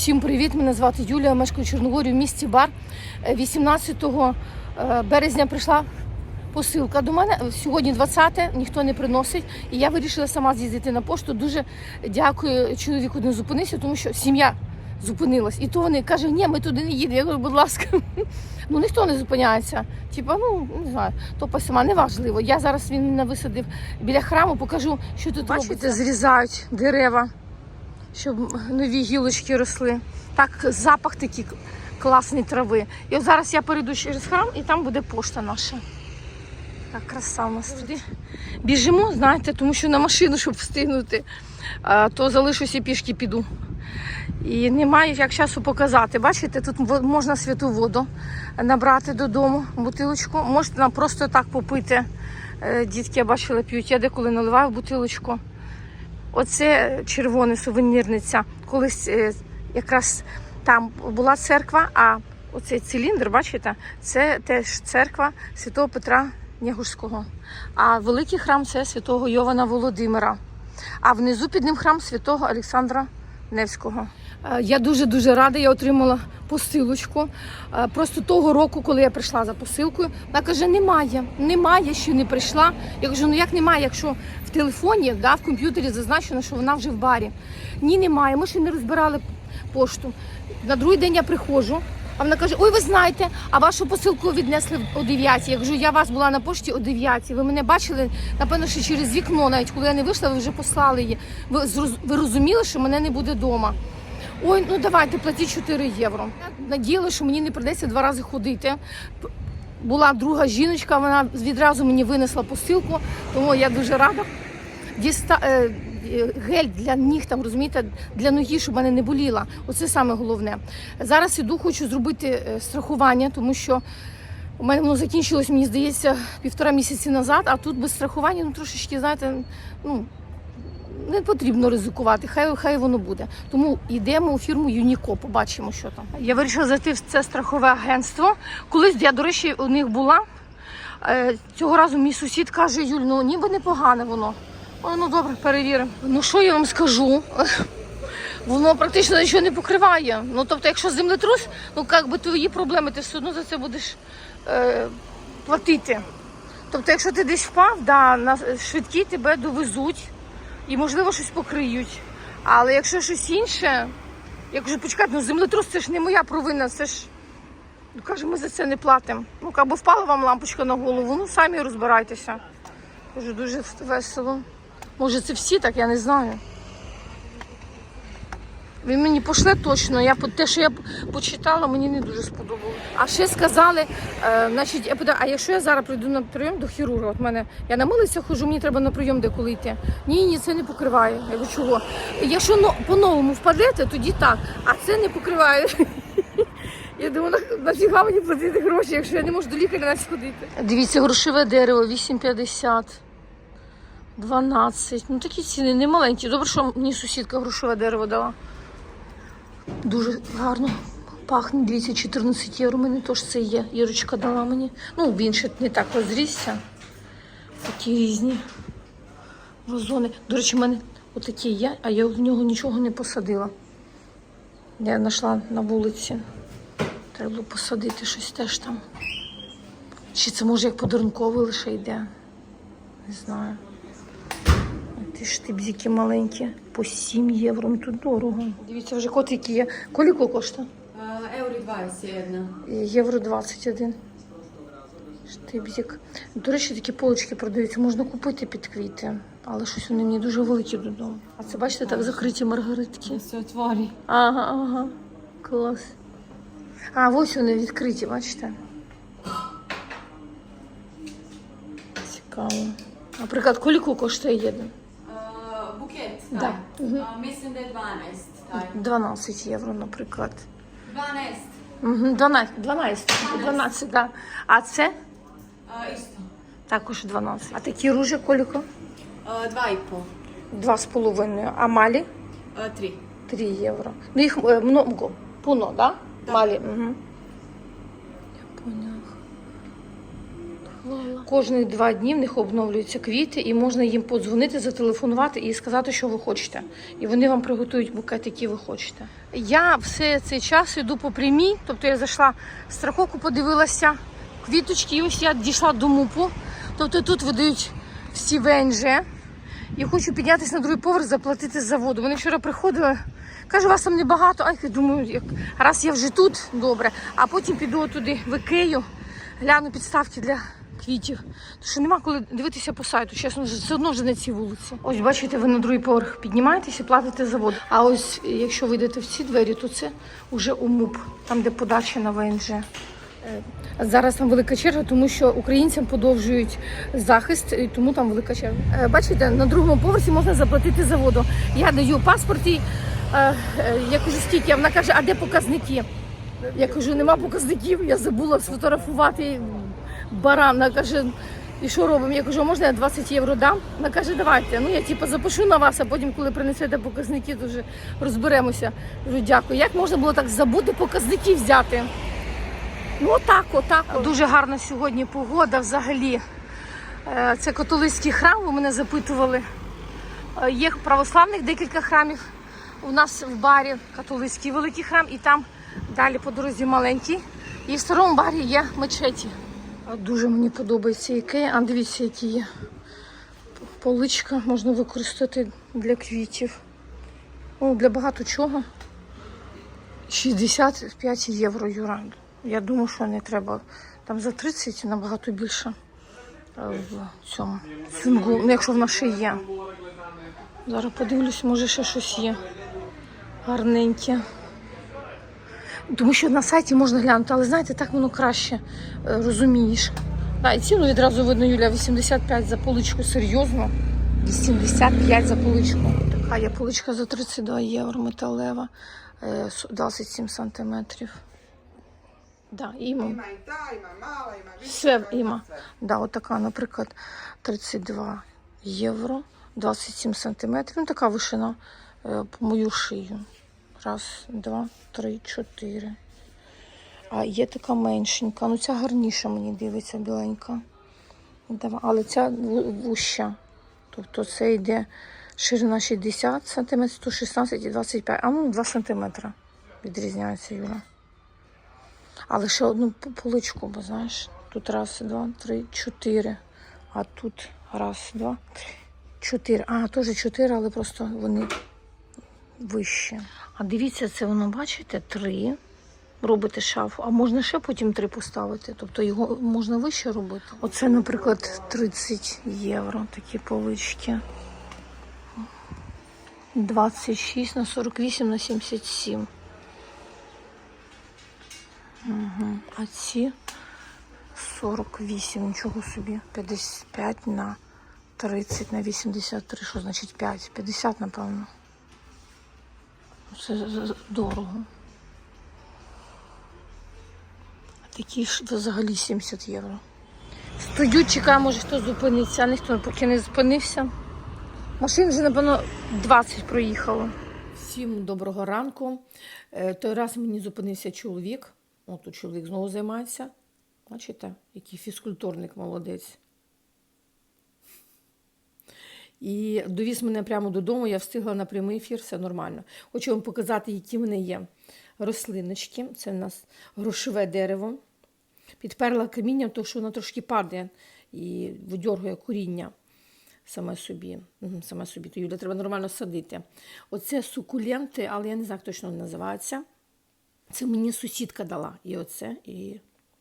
Всім привіт! Мене звати Юлія, мешкаю в Чорногорі в місті Бар. Е, 18 е, березня прийшла посилка до мене. Сьогодні 20-те, ніхто не приносить. І я вирішила сама з'їздити на пошту. Дуже дякую чоловіку, не зупинився, тому що сім'я зупинилась. І то вони кажуть, ні, ми туди не їдемо. Я говорю, будь ласка. Ну ніхто не зупиняється. Типа, ну не знаю, то сама неважливо. Я зараз він мене висадив біля храму, покажу, що тут Бачите, робиться. Зрізають дерева щоб нові гілочки росли. Так, запах такий класний трави. І от зараз я перейду через храм і там буде пошта наша. Так, краса у нас туди. Біжимо, знаєте, тому що на машину, щоб встигнути, то залишусь і пішки піду. І немає як часу показати. Бачите, тут можна святу воду набрати додому, бутилочку. Можна просто так попити. Е, Дітки, я бачила, п'ють. Я деколи наливаю бутилочку. Оце червоне сувенірниця. Колись е, якраз там була церква, а оцей циліндр, бачите, це теж церква святого Петра Нягурського. А великий храм це святого Йована Володимира. А внизу під ним храм святого Олександра Невського. Е, Я дуже дуже рада. Я отримала посилочку. Е, Просто того року, коли я прийшла за посилкою, вона каже: немає, немає, що не прийшла. Я кажу, ну як немає, якщо в телефоні, да, в комп'ютері зазначено, що вона вже в барі. Ні, немає. Ми ще не розбирали пошту. На другий день я приходжу. А вона каже: Ой, ви знаєте, а вашу посилку віднесли о 9. Я кажу, я вас була на пошті о 9. Ви мене бачили, напевно, що через вікно, навіть коли я не вийшла, ви вже послали її. Ви, ви розуміли, що мене не буде вдома. Ой, ну давайте, платіть 4 євро. Я надіялася, що мені не придеться два рази ходити. Була друга жіночка, вона відразу мені винесла посилку, тому я дуже рада. Діста... е, е, Гель для ніг, там, розумієте, для ноги, щоб мене не боліла. Оце саме головне. Зараз іду, хочу зробити е, страхування, тому що у мене воно закінчилось, мені здається, півтора місяці назад, а тут без страхування, ну трошечки, знаєте, ну не потрібно ризикувати, хай, хай воно буде. Тому йдемо у фірму Юніко, побачимо, що там. Я вирішила зайти в це страхове агентство. Колись я, до речі, у них була. Е, Цього разу мій сусід каже, Юль, ну ніби непогане воно. О, ну добре, перевіримо. Ну що я вам скажу? Воно практично нічого не покриває. Ну тобто, якщо землетрус, ну як би твої проблеми, ти все одно за це будеш е, платити. Тобто, якщо ти десь впав, да, на швидкі тебе довезуть і, можливо, щось покриють. Але якщо щось інше, я кажу, почекайте, ну землетрус це ж не моя провина, це ж. Ну, каже, ми за це не платимо. Ну, або впала вам лампочка на голову, ну самі розбирайтеся. Кажу, дуже весело. Може, це всі так, я не знаю. Він мені пошле точно. Я те, що я почитала, мені не дуже сподобалося. А ще сказали, е, значить, я питаю, а якщо я зараз прийду на прийом до хірурга, от мене я на милицях хожу, мені треба на прийом деколи йти. Ні, ні, це не покриває. Я кажу, чого? Якщо но, по-новому впадете, тоді так, а це не покриває. Я думаю, на- нафіга мені платити гроші, якщо я не можу до лікаря навіть сходити. Дивіться, грошове дерево 8,50. 12. Ну такі ціни не маленькі. Добре, що мені сусідка грошове дерево дала. Дуже гарно пахне. Дивіться, 14 євро. У мене теж це є. Ірочка дала мені. Ну, він ще не так розрісся. Такі різні вазони. До речі, в мене отакі є, а я в нього нічого не посадила. Я знайшла на вулиці. Треба було посадити щось теж там. Чи це може як подарунковий лише йде? Не знаю. Ті ж тибзики маленькі. По 7 євро. Ну тут дорого. Дивіться, вже котики є. Коліко коштує? Uh, euro 21. Євро 21. Штибзик. До речі, такі полочки продаються, можна купити під квіти, але щось вони мені дуже великі додому. А це бачите, так закриті маргаритки. Все отвори. Ага, ага. Клас. А, ось вони відкриті, бачите? Цікаво. Наприклад, коліку коштує один? Uh, mislim da je 12, 12 євро, наприклад. 12, Угу, 12, 12, 12, да. А це uh, isto. також 12. А такі ружі коліко? Uh, dva i Два з половиною. А малі? uh, tri. 3 євро. Ну їх е, много. Пуно? Да. Малі. Угу. Я поняв. Кожні два дні в них обновлюються квіти, і можна їм подзвонити, зателефонувати і сказати, що ви хочете. І вони вам приготують букет, який ви хочете. Я все цей час йду по прямій, тобто я зайшла в страховку, подивилася квіточки, і ось я дійшла до МУПу. Тобто тут видають всі ВНЖ. І хочу піднятися на другий поверх, заплатити за воду. Вони вчора приходили, кажу, вас там небагато. А я думаю, як раз я вже тут, добре, а потім піду туди в Ікею, гляну підставки для квітів. Тому що нема коли дивитися по сайту, чесно, вже все одно вже на цій вулиці. Ось бачите, ви на другий поверх піднімаєтесь і платите за воду. А ось якщо ви йдете в ці двері, то це вже УМУП, там де подача на ВНЖ. Зараз там велика черга, тому що українцям подовжують захист, і тому там велика черга. Е, Бачите, на другому поверсі можна заплатити за воду. Я даю паспорт і е, е, я кажу, скільки, вона каже, а де показники? Я кажу, нема показників, я забула сфотографувати баран. Вона каже, і що робимо? Я кажу, можна я 20 євро дам? Вона каже, давайте. Ну я типу запишу на вас, а потім, коли принесете показники, то вже розберемося. Кажу, дякую. Як можна було так забути показники взяти? Ну, отак, отак. Дуже гарна сьогодні погода взагалі. Е, Це католицький храм, ви мене запитували. Е, Є православних декілька храмів. У нас в барі католицький великий храм, і там далі по дорозі маленький. І в старому барі є мечеті. Дуже мені подобається ікея. А дивіться, які є. Поличка можна використати для квітів. Ну, для багато чого. 65 євро Юра. Я думаю, що не треба. Там за 30 набагато більше е, в цьому цюнгу, ну якщо в нас ще є. Зараз подивлюсь, може ще щось є. Гарненьке. Тому що на сайті можна глянути, але знаєте, так воно краще е, розумієш. Да, і ціну відразу видно, Юля, 85 за поличку, серйозно. 85 за поличку. Така є поличка за 32 євро, металева, е, 27 сантиметрів. Да, іма. Все іма. Да, от така, наприклад, 32 євро, 27 сантиметрів. Ну, така вишина е, по мою шию. Раз, два, три, чотири. А є така меншенька. Ну, ця гарніша мені дивиться, біленька. Але ця ву- вуща. Тобто це йде ширина 60 см, 116 і 25, а ну 2 см відрізняється Юра. Але ще одну поличку, бо знаєш, тут раз, два, три, чотири. А тут раз, два, три, чотири. А, теж чотири, але просто вони вищі. А дивіться, це воно, бачите, три. Робите шафу, а можна ще потім три поставити. Тобто його можна вище робити. Оце, наприклад, 30 євро такі полички. 26 на 48 на 77. Угу. А ці 48, нічого собі. 55 на 30 на 83. Що значить 5? 50, напевно. Це дорого. Такі ж взагалі 70 євро. Стою, чекаю, може хто зупиниться, а ніхто поки не зупинився. Машин вже, напевно, 20 проїхало. Всім доброго ранку. Е, Той раз мені зупинився чоловік. О, чоловік знову займається. Бачите, який фізкультурник молодець. І довіз мене прямо додому, я встигла на прямий ефір, все нормально. Хочу вам показати, які в мене є рослиночки. Це в нас грошове дерево. Підперла камінням, тому що воно трошки падає і видьоргує коріння саме собі. Саме собі. То Юля треба нормально садити. Оце сукуленти, але я не знаю, як точно вони називаються. Це мені сусідка дала. І оце, і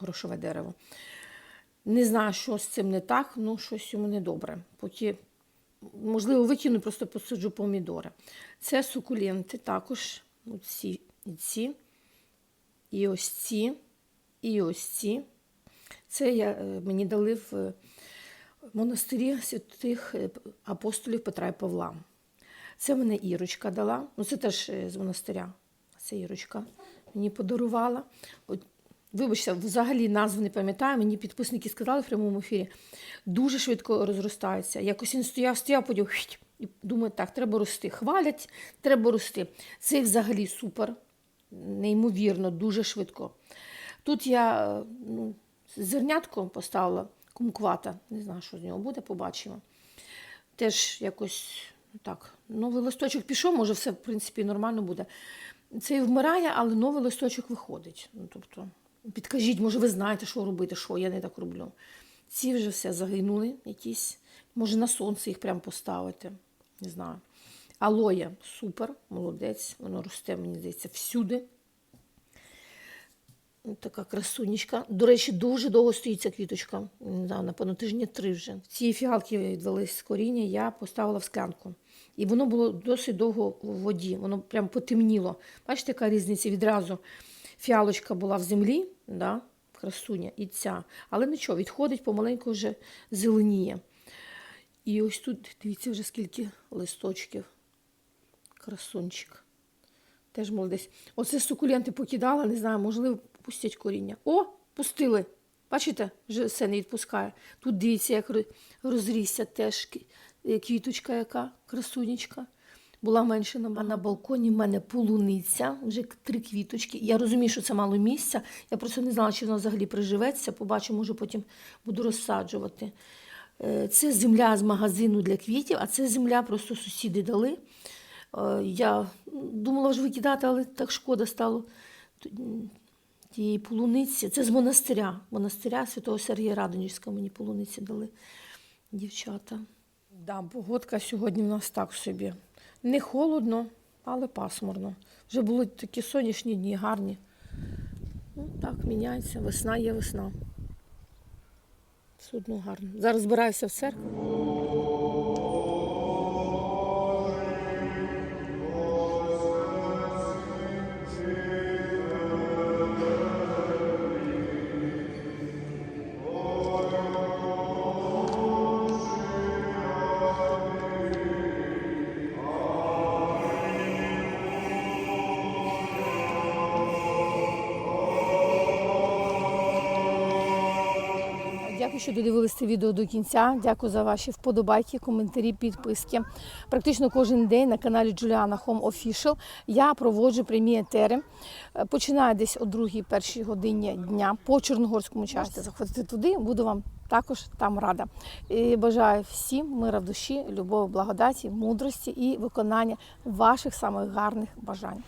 грошове дерево. Не знаю, що з цим не так, ну щось йому не добре. Поки, можливо, викину, просто посаджу помідори. Це сукуленти також. Оці, і ці, і ось ці, і ось ці. Це я, е, мені дали в е, монастирі святих е, апостолів Петра і Павла. Це мене Ірочка дала. Ну, це теж з монастиря. Це Ірочка мені подарувала. Вибачте, взагалі назв не пам'ятаю. Мені підписники сказали в прямому ефірі. Дуже швидко розростається. Якось він стояв, стояв, потім і думаю, так, треба рости. Хвалять, треба рости. Це взагалі супер, неймовірно, дуже швидко. Тут я ну, зернятко поставила, кумквата. Не знаю, що з нього буде, побачимо. Теж якось ну, так. Новий листочок пішов, може, все в принципі нормально буде. Цей вмирає, але новий листочок виходить. Ну, тобто, підкажіть, може, ви знаєте, що робити, що я не так роблю. Ці вже все загинули якісь. Може, на сонце їх прямо поставити. Не знаю. Алоя супер, молодець, воно росте, мені здається, всюди. Така красунечка. До речі, дуже довго стоїть ця квіточка. Не знаю, напевно, тижні три вже. Ці фіалки відвелись з коріння, я поставила в склянку. І воно було досить довго в воді, воно прям потемніло. Бачите, яка різниця відразу. Фіалочка була в землі, да, красуня, і ця. Але нічого, відходить, помаленьку вже зеленіє. І ось тут, дивіться, вже скільки листочків. Красунчик. Теж молодець. Оце сукуленти покидала, не знаю, можливо, пустять коріння. О, пустили. Бачите, вже все не відпускає. Тут дивіться, як розрісся теж квіточка, яка красунечка. Була менше на а на балконі в мене полуниця, вже три квіточки. Я розумію, що це мало місця. Я просто не знала, чи воно взагалі приживеться. Побачу, може потім буду розсаджувати. Е, Це земля з магазину для квітів, а це земля просто сусіди дали. Е, Я думала вже викидати, але так шкода стало тієї полуниці. Це з монастиря. Монастиря Святого Сергія Радонівського мені полуниці дали дівчата. Да, погодка сьогодні в нас так собі. Не холодно, але пасмурно. Вже були такі сонячні дні, гарні. Ну, так, міняється. Весна є весна. Судно гарно. Зараз збираюся в церкву. Дякую, що додивилися це відео до кінця. Дякую за ваші вподобайки, коментарі, підписки. Практично кожен день на каналі Juliana Home Official я проводжу прямі етери. Е, Починаю десь о 2-1 годині дня по Чорногорському часу. Можете заходити туди, буду вам також там рада. І бажаю всім мира в душі, любові, благодаті, мудрості і виконання ваших самих гарних бажань.